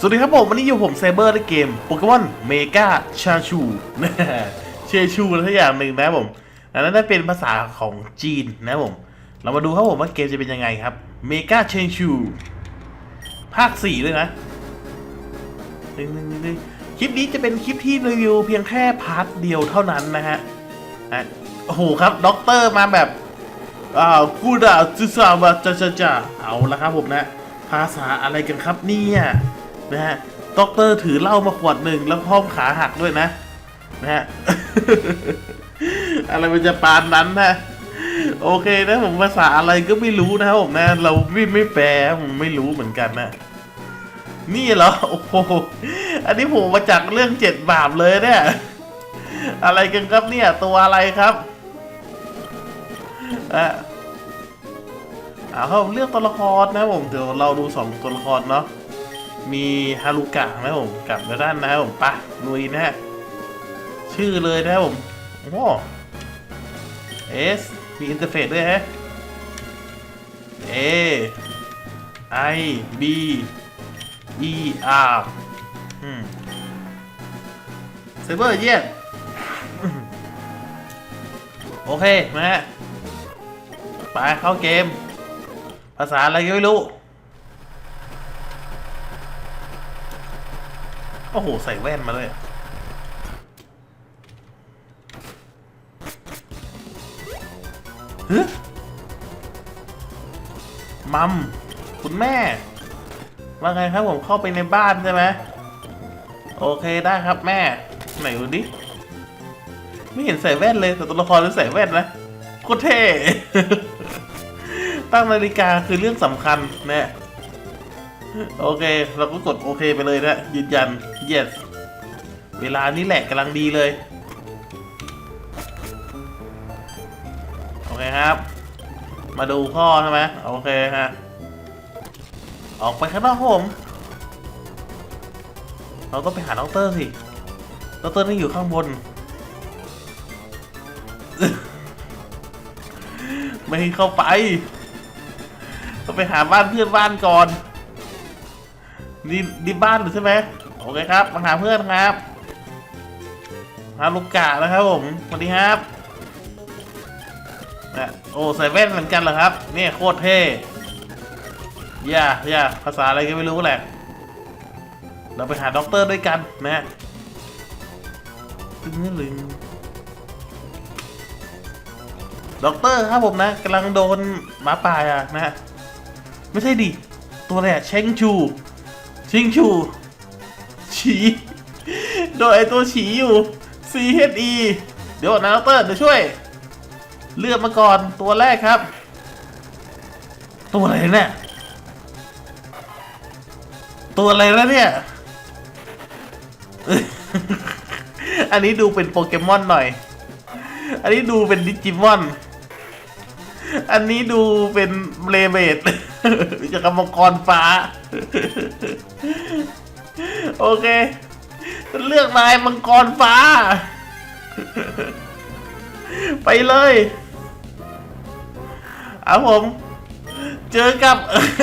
สวัสดีครับผม วันนี้อยู่ผมเซเบอร์ในเกมโปเกมอนเมกาชาชูเชชูอะไรสักอย่างหนึ่งนะผมอันนั้นเป็นภาษาของจีนนะผม เรามาดูครับผมว่าเกมจะเป็นยังไงครับเมกาเชชูภาคสี่ด้วยนะดึงดึงดึงดึงคลิปนี้จะเป็นคลิปที่รีวิวเพียงแค่พาร์ทเดียวเท่านั้นนะฮะอะโอ้โหครับด็อกเตอร์มาแบบอ่ากูดาจุซาบะจะจะจะเอาละครับผมนะ ภาษาอะไรกันครับเนี่ย นะฮะด็อกเตอร์ถือเหล้ามาขวดหนึ่งแล้วพร้อมขาหักด้วยนะนะฮะอะไรมันจะปานนั้นนะโอเคนะผมภาษาอะไรก็ไม่รู้นะครับผมนะ เราไม่ไม่แปลผมไม่รู้เหมือนกันนะ นี่เหรอโอ้โหอันนี้ผมมาจากเรื่องเจ็ดบาปเลยเนี่ย อะไรกันครับเนี่ย ตัวอะไรครับอะเอาครับเลือกตัวละครนะผมเดี๋ยวเราดูสองตัวละครเนาะ มีฮารุกะนะผมกับเดด้านนะครับผมปะลุยนะฮะชื่อเลยนะครับผมโอ้เอสมีอินเทอร์เฟซด้วยฮะ A I B E R อืมเซเบอร์เยี่ยมโอเคนะฮะไปเข้าเกม ภาษาอะไรก็ไม่รู้ อ้โห ใส่แว่นมาด้วยฮึมัม คุณแม่ ว่าไงครับผมเข้าไปในบ้านใช่ไหม โอเคได้ครับแม่ ไหนดูดิ ไม่เห็นใส่แว่นเลย แต่ตัวละครมันใส่แว่นนะโคตรเท่ ตั้งนาฬิกาคือเรื่องสำคัญนะโอเค เราก็กดโอเคไปเลยนะยืนยัน yes เวลานี้แหละกำลังดีเลย โอเคครับ มาดูพ่อใช่ไหมโอเคฮะ ออกไปข้างนอกครับผม เราต้องไปหาดอกเตอร์สิดอกเตอร์นี่อยู่ข้างบน ไม่ให้เข้าไป ต้องไปหาบ้านเพื่อนบ้านก่อน นี่นี่บ้านหรือใช่ไหม อเคครับมาหาเพื่อนครับหาลูกกะนะครับผมสวัสดีครับนะโอ้ใส่แว่นเหมือนกันเหรอครับนี่โคตรเท่ย่าย่าภาษาอะไรก็ไม่รู้แหละ เราไปหาด็อกเตอร์ด้วยกันนะตึงลึงด็อกเตอร์ครับผมนะกำลังโดนหมาป่าอะนะ ไม่ใช่ดิ ตัวอะไรอะเชงชู ชิงชู ฉีโดนไอตัวฉีอยู่ C H E เดี๋ยวนะด็อกเตอร์เดี๋ยวช่วย เลือกมาก่อนตัวแรกครับ ตัวอะไรเนี่ยตัวอะไรแล้วเนี่ย อันนี้ดูเป็นโปเกมอนหน่อย อันนี้ดูเป็นดิจิมอน อันนี้ดูเป็นเลเบดจากรมังกรฟ้า โอเค เลือกนายมังกรฟ้า ไปเลยเอาผม เจอกับ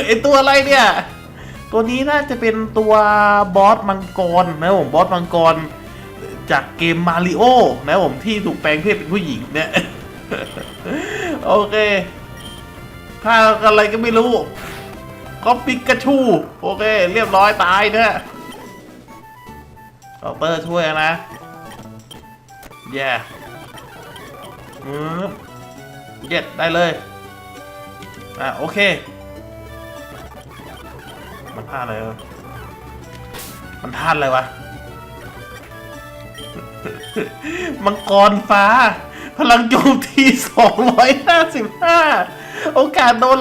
ไอตัวอะไรเนี่ย ตัวนี้น่าจะเป็นตัวบอสมังกรนะผมบอสมังกร จากเกมมาริโอนะผมที่ถูกแปลงเพศเป็นผู้หญิงเนี่ย โอเคถ้าอะไรก็ไม่รู้ก็ปิกาชู โอเค เรียบร้อยตายเนะ ดอกเตอร์ช่วยนะแย่มือเย็ดได้เลย อะ โอเค มันท่าดอะไรวะมันท่าดอะไรวะ มังกรฟ้า พลังโจมตี255โอกาสโดน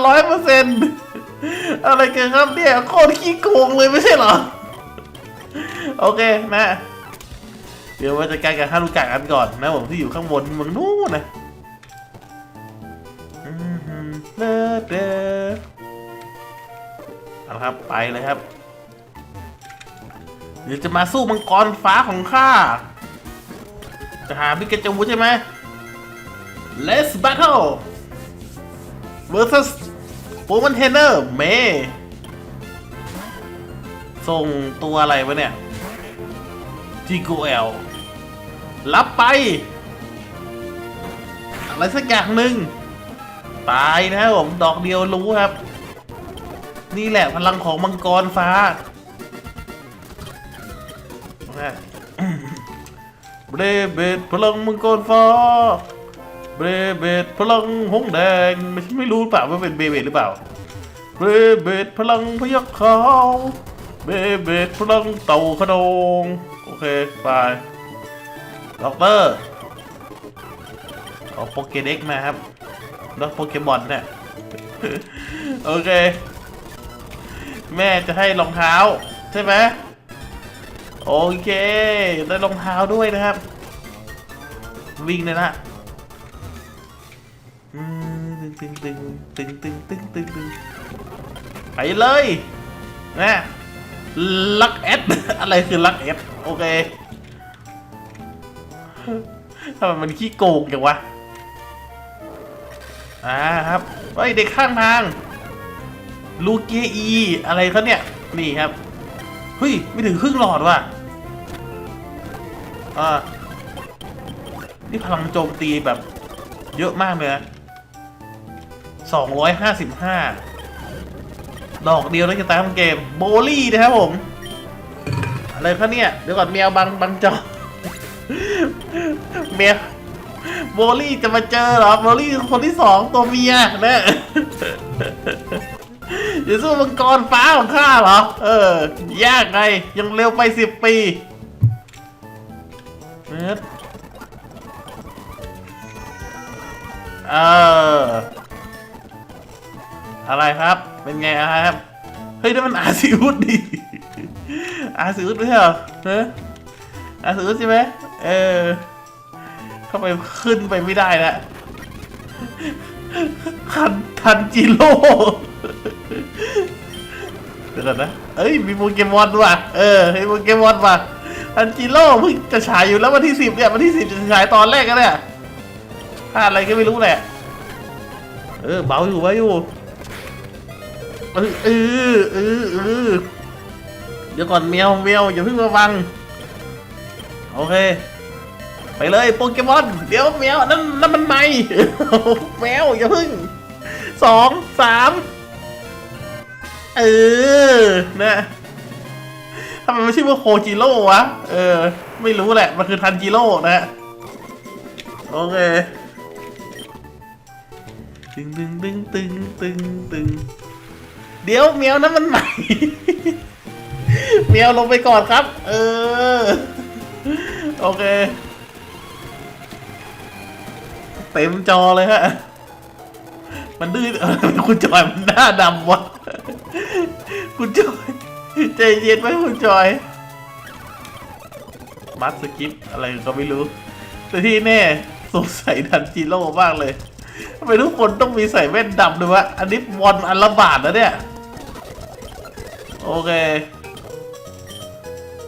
100%อะไรกันครับเนี่ย โคตรขี้โกงเลยไม่ใช่เหรอ โอเคนะเดี๋ยวมาจัดการกับฮารุกะกันก่อนนะผมที่อยู่ข้างบนเมืองนู้นนะอืมเด้อเด้อเอาละครับไปเลยครับ เดี๋ยวจะมาสู้มังกรฟ้าของข้าจะหาพิกาจูใช่ไหม Let's battle versus โปมันเทนเนอร์เมส่งตัวอะไรวะเนี่ย จีโกเอลรับไป อะไรสักอย่างหนึ่งตายนะครับผมดอกเดียวรู้ครับ นี่แหละพลังของมังกรฟ้าเบรเบดพลังมังกรฟ้าเบรเบดพลังหงแดงไม่ไม่รู้เปล่าว่าเป็นเบเบดหรือเปล่าเบรเบดพลังพยักขาวเบเบดพลังเต่าขนง โอเคไปด็อกเตอร์เอาโปเกเด็กมาครับแล้วโปเกมอนเนี่ยโอเค แม่จะให้รองเท้า ใช่ไหมโอเค ได้รองเท้าด้วยนะครับ วิ่งเลยนะอืมตึงตึงตึงตึงตึงตึงตึงไปเลยนะ ลักแอดอะไรคือลักแอดโอเคทำไมมันขี้โกงจังวะ อ่าครับเฮ้ยเด็กข้างทาง ลูเกอี อะไรเขาเนี่ย นี่ครับ เฮ้ย ไม่ถึงครึ่งหลอดว่ะ อ่า นี่พลังโจมตีแบบ เยอะมากเลยนะสองร้อยห้าสิบห้า ดอกเดียวแล้วจะตายทั้งเกมโบลี่นะครับผม อะไรคะเนี่ย เดี๋ยวก่อนแมวบังบังจอแมวโบลี่จะมาเจอเหรอโบลี่คือคนที่สองตัวเมียนะเดี๋ยวสู้มังกรฟ้าของข้าเหรอ เออ ยากไง ยังเร็วไปสิบปีเนิร์ดเออ อะไรครับ เป็นไงอะครับ เฮ้ยนั่นมันอาซิอุดดิ อาซิอุดไม่ใช่เหรอเฮ้อาซิอุดใช่ไหมเออ เข้าไปขึ้นไปไม่ได้แล้วทันทันจิโร่เดี๋ยวก่อนนะ เอ้ย มีโปเกมอนว่ะ เออมีโปเกมอนว่ะทันจิโร่เพิ่งจะฉายอยู่แล้ววันที่สิบเนี่ย วันที่สิบจะฉายตอนแรกกันเนี่ยพลาดอะไรก็ไม่รู้แหละ เออ เบาอยู่เบาอยู่ เออเออเออเออเดี๋ยวก่อนแมวแมวอย่าเพิ่งมาฟัง โอเค ไปเลยโปเกมอน เดี๋ยวแมวนั่นนั่นมันไม่แมวอย่าเพิ่งสองสามเออนะทำไมไม่ชื่อว่าโคจิโร่วะ เออ ไม่รู้แหละ มันคือทันจิโร่นะฮะโอเค ตึงตึงตึงตึงตึงตึง เดี๋ยวแมวนั้นมันใหม่แมวลงไปก่อนครับ เออ โอเค เต็มจอเลยฮะ มันดื้อคุณจอยมันหน้าดำวะคุณจอยใจเย็นไหมคุณจอยมัดสกิปอะไรก็ไม่รู้ แต่ที่แน่สงสัยดันจิโร่มากเลยทำไมทุกคนต้องมีใส่แว่นดำด้วยวะ อันนี้บอลอันละบาทนะเนี่ย โอเค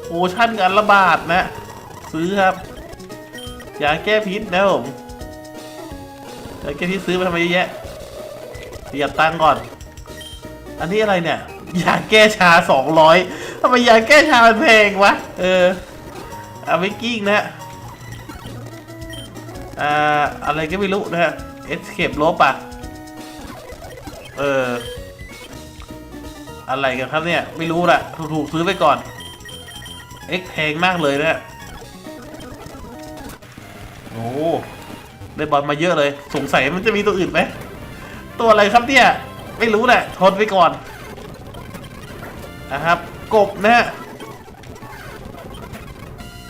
โอชั่นกันละบาทนะ ซื้อครับยาแก้พิษนะผมยาแก้พิษซื้อไปทำไมเยอะแยะประหยัดตังก่อน อันนี้อะไรเนี่ยยาแก้ชาสองร้อยทำไมยาแก้ชามันแพงวะ เออเอาไว้กิ้งนะอ่าอะไรก็ไม่รู้นะฮะ escape ลบอะ เออ อะไรกันครับเนี่ย ไม่รู้ละถูกๆซื้อไปก่อน เอ็กแพงมากเลยนะโอ้ได้บอลมาเยอะเลย สงสัยมันจะมีตัวอื่นไหม ตัวอะไรครับเนี่ย ไม่รู้แหละทนไปก่อน นะครับ กบนะฮะ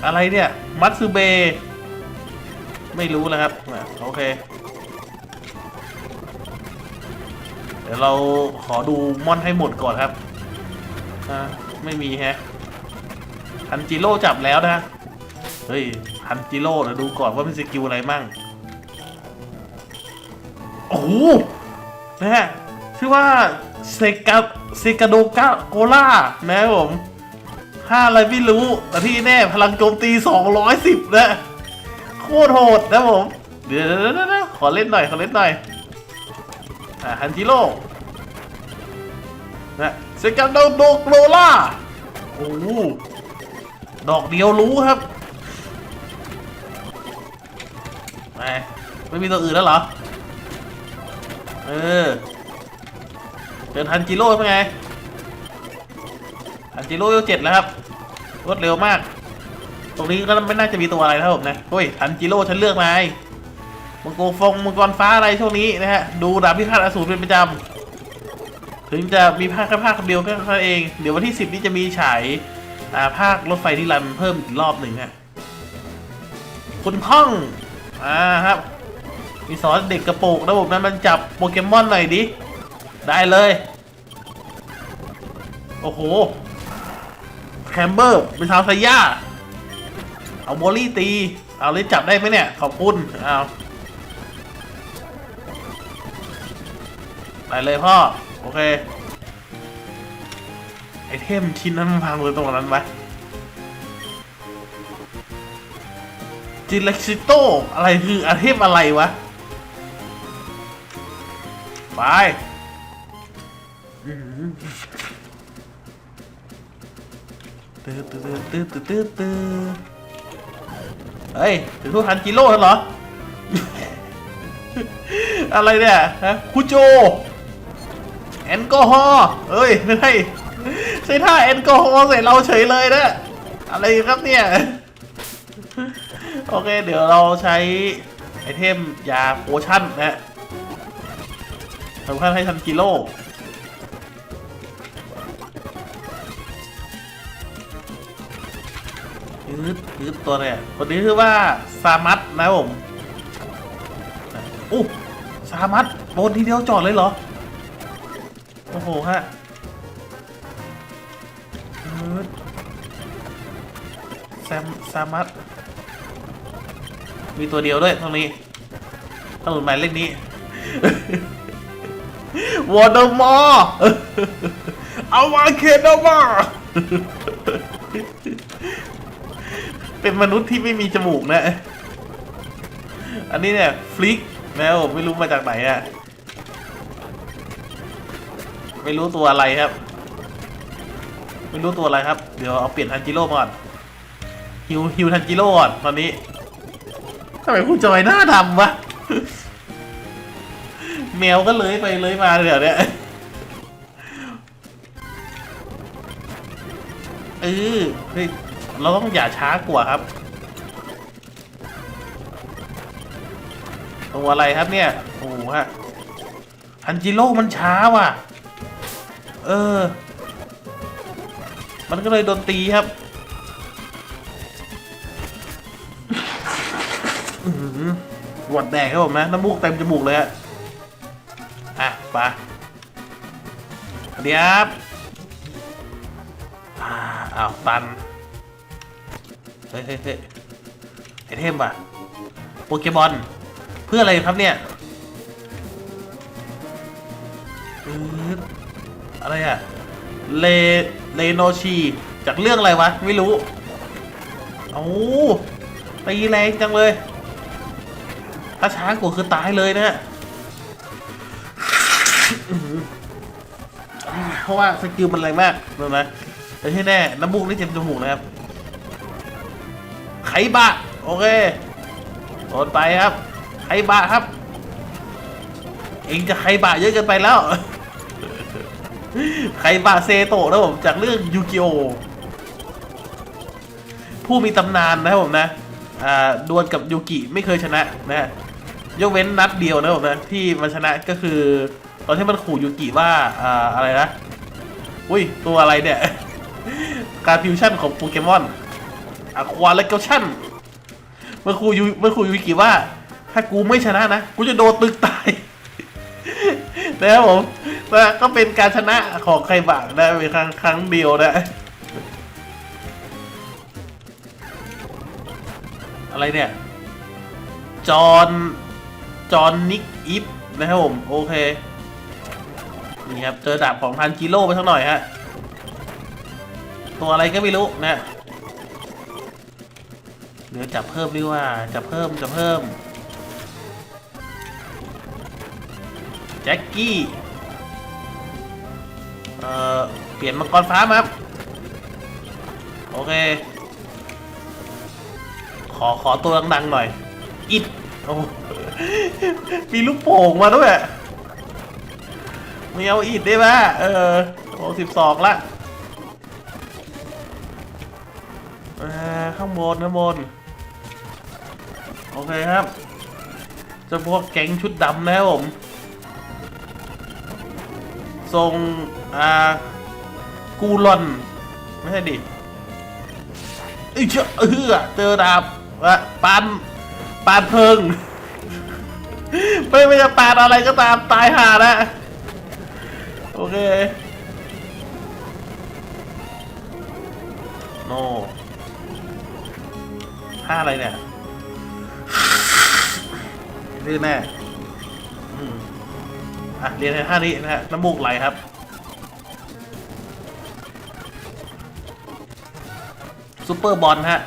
อะไรเนี่ย มัตสึเบ ไม่รู้แล้วครับ โอเค เดี๋ยวเราขอดูมอนให้หมดก่อนครับอ่าไม่มีแฮะฮันจิโร่จับแล้วนะ เฮ้ยฮันจิโร่เดี๋ยวดูก่อนว่ามีสกิลอะไรมั่ง โอ้โห นะฮะ ชื่อว่าเซกาเซกาโดกาโกล่านะครับผมห้าอะไรไม่รู้ แต่ที่แน่พลังโจมตี 210 นะ โคตรโหดนะผม เดี๋ยวเดี๋ยวเดี๋ยวเดี๋ยวขอเล่นหน่อย ขอเล่นหน่อย อ่าฮันจิโร่นะเซกาโดโดโกล่าโอ้โหดอกเดียวรู้ครับไปไม่มีตัวอื่นแล้วเหรอ เออเดินทันจิโร่เป็นไงทันจิโร่ยเจ็ดแล้วครับ รวดเร็วมาก ตรงนี้ก็ไม่น่าจะมีตัวอะไรนะครับผมนะเฮ้ยทันจิโร่ฉันเลือกนาย มังกรฟงมังกรฟ้าอะไรช่วงนี้นะฮะดูดาบพิฆาตอสูรเป็นประจำถึงจะมีภาคแค่ภาคเดียวแค่นั้นเอง เดี๋ยววันที่ 10 นี้จะมีฉายภาครถไฟที่รันเพิ่มอีกรอบหนึ่งฮะคุณพ่องอ่าครับมีสอนเด็กกระโปรงระบบนั้นมันจับโปเกมอนหน่อยดิ ได้เลย โอ้โห แคมเบอร์เป็นชาวไซย่า เอาโบลี่ตี เอาเลยจับได้ไหมเนี่ย ขอบคุณ เอา ไปเลยพ่อ โอเค ไอเทมชิ้นนั้นมันพังเลยตรงนั้นไหมจิเล็กซิโตอะไรคือไอเทมอะไรวะ ไปอื้อหือตื้อตื้อตื้อตื้อตื้อตื้อเฮ้ยถึงทุกทันกิโลแล้วเหรอ อะไรเนี่ยฮะคุโจ แอลกอฮอล์เอ้ยไม่ใช่ใช่ท่าแอลกอฮอล์ใส่เราเฉยเลยนะอะไรครับเนี่ย โอเค เดี๋ยวเราใช้ไอเทมยาโพชั่นนะฮะสำคัญให้ทันกิโลยืดยืดตัวเนี่ยคนนี้คือว่าซามัตนะผมอู้ซามัตโดนทีเดียวจอดเลยเหรอ โอ้โหฮะแซมซามัตมีตัวเดียวด้วยตรงนี้ถนนหมายเลขนี้วอเดอร์มอร์เอามาเคนเอามาเป็นมนุษย์ที่ไม่มีจมูกนะ อันนี้เนี่ย ฟลิกนะผมไม่รู้มาจากไหนอะ ไม่รู้ตัวอะไรครับ ไม่รู้ตัวอะไรครับ เดี๋ยวเอาเปลี่ยนทันจิโร่ก่อนฮิวฮิวทันจิโร่ก่อนตอนนี้ทำไมคุณจอยหน้าดำวะแมวก็เลยไปเลยมาเดี๋ยวเนี้ยเออเฮ้ยเราต้องอย่าช้ากว่าครับ ตัวอะไรครับเนี่ย โอ้โหฮะฮันจิโร่มันช้าว่ะ เออ มันก็เลยโดนตีครับหวัดแดกครับผมนะ น้ำมูกเต็มจมูกเลยฮะอะไปสวัสดีครับอ้าวตัน เฮ้ยเฮ้ยเฮ้ยไอเทมป่ะ โปเกมอน เพื่ออะไรครับเนี่ย อะไรอะเลเลโนชีจากเรื่องอะไรวะ ไม่รู้เอาตีแรงจังเลย ถ้าช้ากว่าคือตายเลยนะเพราะว่าสกิลมันแรงมากรู้ไหมแต่ที่แน่น้ำมูกนี่เจ็บจมูกนะครับ ไขบะ โอเคโดนไปครับ ไขบะครับ เองจะไขบะเยอะเกินไปแล้ว ไขบะเซโตะนะผมจากเรื่องยูกิโอผู้มีตำนานนะครับผมนะดวลกับยูกิไม่เคยชนะนะยกเว้นนัดเดียวนะผมนะที่มันชนะก็คือ ตอนที่มันขู่ยูกิว่าอ่าอะไรนะอุ้ยตัวอะไรเนี่ยการฟิวชั่นของโปเกมอนอะควาเลกชั่นมันขู่ยูมันขู่ยูกิว่า ถ้ากูไม่ชนะนะ กูจะโดนตึกตายนะครับผม นะก็เป็นการชนะของใครบ้างนะเป็นครั้งครั้งเดียวนะ อะไรเนี่ย จอห์นจอห์นนิกอิฟนะครับผม โอเค นี่ครับ เจอดาบของทันจิโร่ไปสักหน่อยฮะ ตัวอะไรก็ไม่รู้นะเดี๋ยวจับเพิ่มดีกว่าจะเพิ่มจะเพิ่ม แจ็คกี้ เอ่อ เปลี่ยนมังกรฟ้ามาครับโอเค ขอขอตัวดังๆหน่อย อิดโอ้มีลูกโป่งมาด้วยไม่เอาอิดได้ไหมเออโอ้สิบสองละอ่าข้างบนข้างบนโอเคครับจะพวกแก๊งชุดดำนะครับผม ทรงอ่ากูลอนไม่ใช่ดิเอ้ยเจ้าเออเจอดาบอะปานปานเพิง ไม่ไม่จะปานอะไรก็ตามตายห่านะโอเคโน่ห้าอะไรเนี่ยนี่แน่ อะเรียนในท่านี้นะฮะน้ำมูกไหลครับซูเปอร์บอลฮะ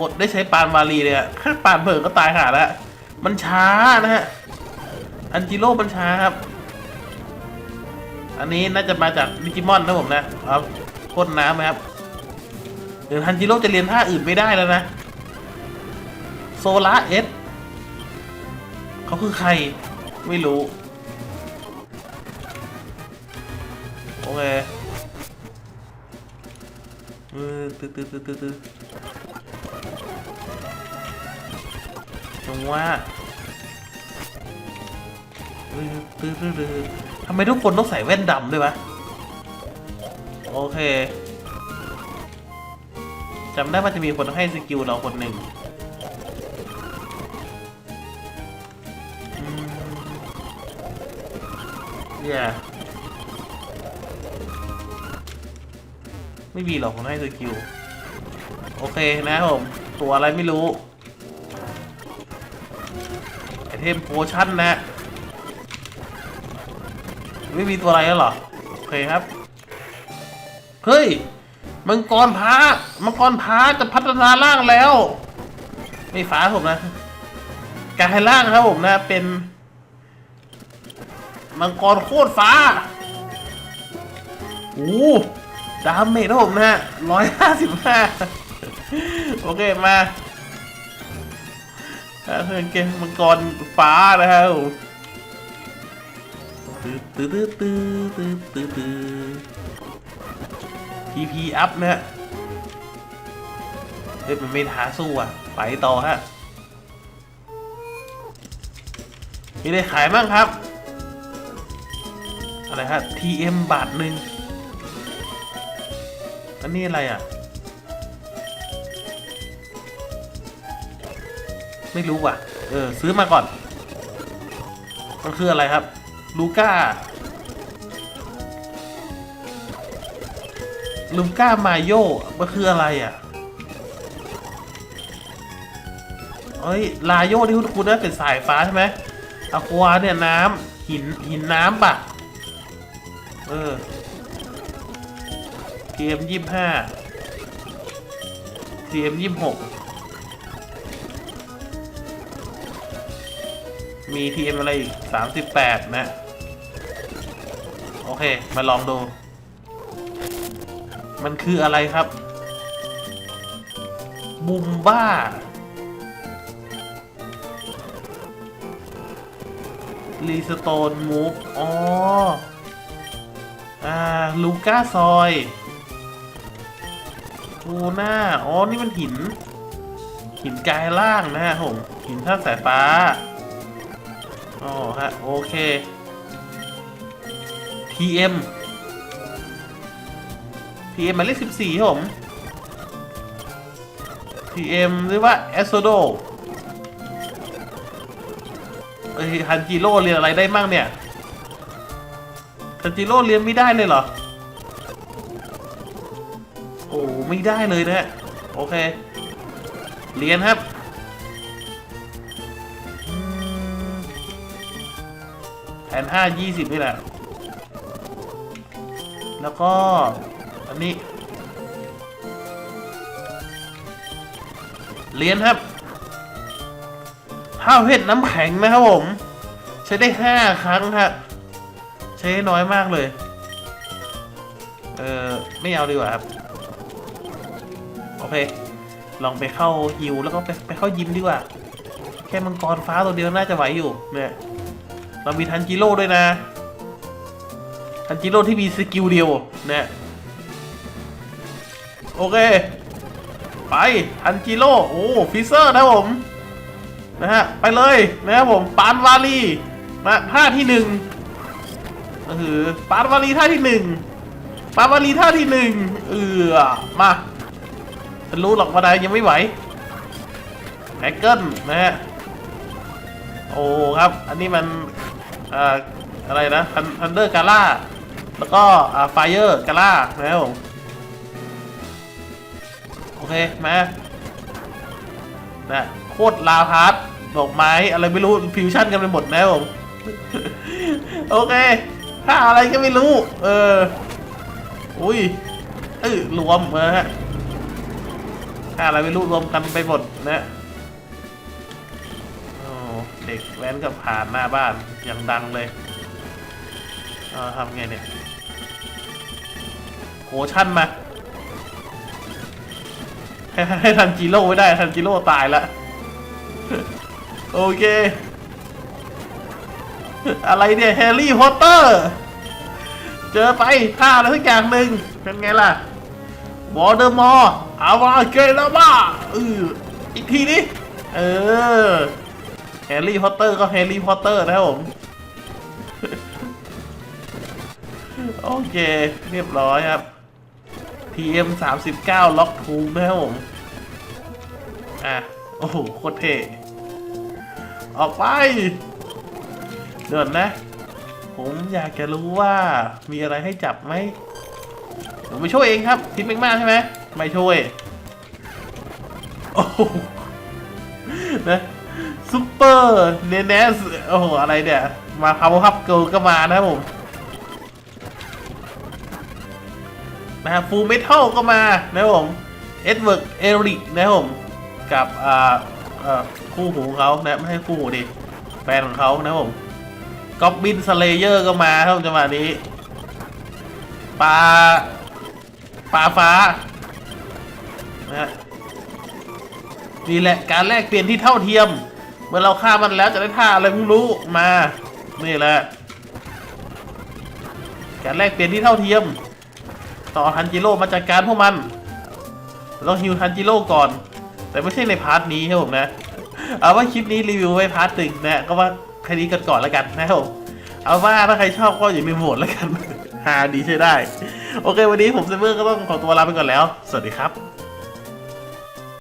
อดได้ใช้ปานวาลีเลยอะแค่ปานเผิงก็ตายหาแล้ว มันช้านะฮะ อันจิโร่มันช้าครับ อันนี้น่าจะมาจากดิจิมอนนะผมนะ เอาพ่นน้ำไหมครับ เดี๋ยวทันจิโร่จะเรียนท่าอื่นไม่ได้แล้วนะ โซล่าเอสเขาคือใคร ไม่รู้ ตื้อตื้อตื้อตื้อตื้อจังว่าตื้อตื้อตื้อทำไมทุกคนต้องใส่แว่นดำด้วยวะ โอเคจำได้ว่าจะมีคนให้สกิลเราคนหนึ่งอืมเนี่ย ไม่มีหรอกผมให้สกิลโอเคนะครับผมตัวอะไรไม่รู้ไอเทมโพชั่นนะไม่มีตัวอะไรแล้วหรอโอเคครับเฮ้ยมังกรพ้ามังกรพ้าจะพัฒนาร่างแล้ว ไม่ฟ้าผมนะกลายร่างครับผมนะเป็น มังกรโคตรฟ้าโอ้ ดาเมจครับผมนะฮะร้อยห้าสิบห้าโอเคมาอ่าเพื่อนเกมมังกรฟ้านะครับผมตื้อตื้อตื้อตื้อตื้อตื้อทีพีอัพนะฮะเฮ้ยมันไม่ท้าสู้อะ ไปต่อฮะมีอะไรขายบ้างครับ อะไรฮะ TM บาทหนึ่ง อันนี้อะไรอะ ไม่รู้ว่ะ เออ ซื้อมาก่อน มันคืออะไรครับ ลูก้า ลูก้ามาโยมันคืออะไรอะเอ้ย ลาโยที่คุณคุณนะเป็นสายฟ้าใช่ไหมอะควาเนี่ยน้ำหินหินน้ำปะเออ เกมยี่ห้าเกมยี่หกมีทีเอ็มอะไรอีกสามสิบแปดนะ โอเค มาลองดู มันคืออะไรครับ บุมบ้า รีสโตนมูฟอ๋อ อ่า ลูก้าซอย ทูน่าอ๋อ นี่มันหิน หินกายล่างนะฮะผม หินท่าตุสายฟ้า อ๋อฮะ โอเค TM TM หมายเลขสิบสี่ครับผม TM หรือว่า e s o d o เอ้ยฮันจิโร่เรียนอะไรได้มั่งเนี่ยฮันจิโร่เรียนไม่ได้เลยเหรอ โอ้ไม่ได้เลยนะฮะโอเคเรียนครับอืมแผนห้ายี่สิบนี่แหละ แล้วก็ อันนี้ เรียนครับห้าวเพชรน้ำแข็งนะครับผม ใช้ได้ห้าครั้งครับใช้น้อยมากเลย เออไม่เอาดีกว่าครับ อเคลองไปเข้าฮิวแล้วก็ไปไปเข้ายิมดีกว่า แค่มังกรฟ้าตัวเดียวน่าจะไหวอยู่เนี่ยเรามีทันจิโร่ด้วยนะ ทันจิโร่ที่มีสกิลเดียวเนี่ยโอเค ไปทันจิโร่โอ้ฟิเซอร์นะผมนะฮะไปเลยนะครับผมปานวาลีนะท่าที่หนึ่งก็คือปานวาลีท่าที่หนึ่งปานวาลีท่าที่หนึ่งเออมา ฉันรู้หรอกว่าใดยังไม่ไหวแฮกเกิลนะฮะ โอ้ครับ อันนี้มันอ่าอะไรนะทันเดอร์กาล่า แล้วก็อ่าไฟเออร์กาล่านะครับผมโอเค มานะโคตรลาพาร์ตดอกไม้อะไรไม่รู้ ฟิวชั่นกันไปหมดนะครับผม โอเค ถ้าอะไรก็ไม่รู้ เออ อุ้ยเออรวมนะฮะ อะไรไม่รู้รวมกันไปหมดนะเด็กแว้นกับผ่านหน้าบ้านอย่างดังเลยเอาทำไงเนี่ยโหชั่นมา ให้ให้ทันจิโร่ไว้ได้ทันจิโร่ตายละโอเค อะไรเนี่ยแฮร์รี่พอตเตอร์ เจอไปท่าอะไรสักอย่างหนึ่งเป็นไงล่ะ วอเดอร์มอร์อาวาเกลาบ้าเอออีกทีนี้เออแฮร์รี่พอตเตอร์ก็แฮร์รี่พอตเตอร์นะครับผม โอเค เรียบร้อยครับ PM 39ล็อกทูนะครับผม อะ โอ้โห โคตรเท่ออกไป เดินนะ ผมอยากจะรู้ว่ามีอะไรให้จับไหม ผมไปช่วยเองครับทิปเมกมากใช่ไหมไม่ช่วยโอ้โหนะซุปเปอร์เนเนสโอ้โหอะไรเนี่ย มาพาวเวอร์ฮับเกิลก็มานะครับผมนะครับฟูลเมทัลก็มานะครับผมเอ็ดเวิร์กเอริกนะครับผมกับอ่าอ่อคู่หูของเขานะไม่ใช่คู่หูดิแฟนของเขานะครับผมก็อบบินสเลเยอร์ก็มาครับจังหวะนี้ปลา ปลาฟ้านะฮะนี่แหละการแลกเปลี่ยนที่เท่าเทียม เมื่อเราฆ่ามันแล้วจะได้ท่าอะไรไม่รู้มา นี่แหละ การแลกเปลี่ยนที่เท่าเทียม ต่อทันจิโร่มาจัดการพวกมันต้องฮิวทันจิโร่ก่อน แต่ไม่ใช่ในพาร์ทนี้ครับผมนะ เอาว่าคลิปนี้รีวิวไว้พาร์ทหนึ่งนะก็ว่าแค่นี้กันก่อนแล้วกันนะครับผมเอาว่าถ้าใครชอบก็อย่าลืมโหวตแล้วกันฮาดีใช่ได้ โอเค วันนี้ผมเซเวอร์ก็ต้องขอตัวลาไปก่อนแล้ว สวัสดีครับ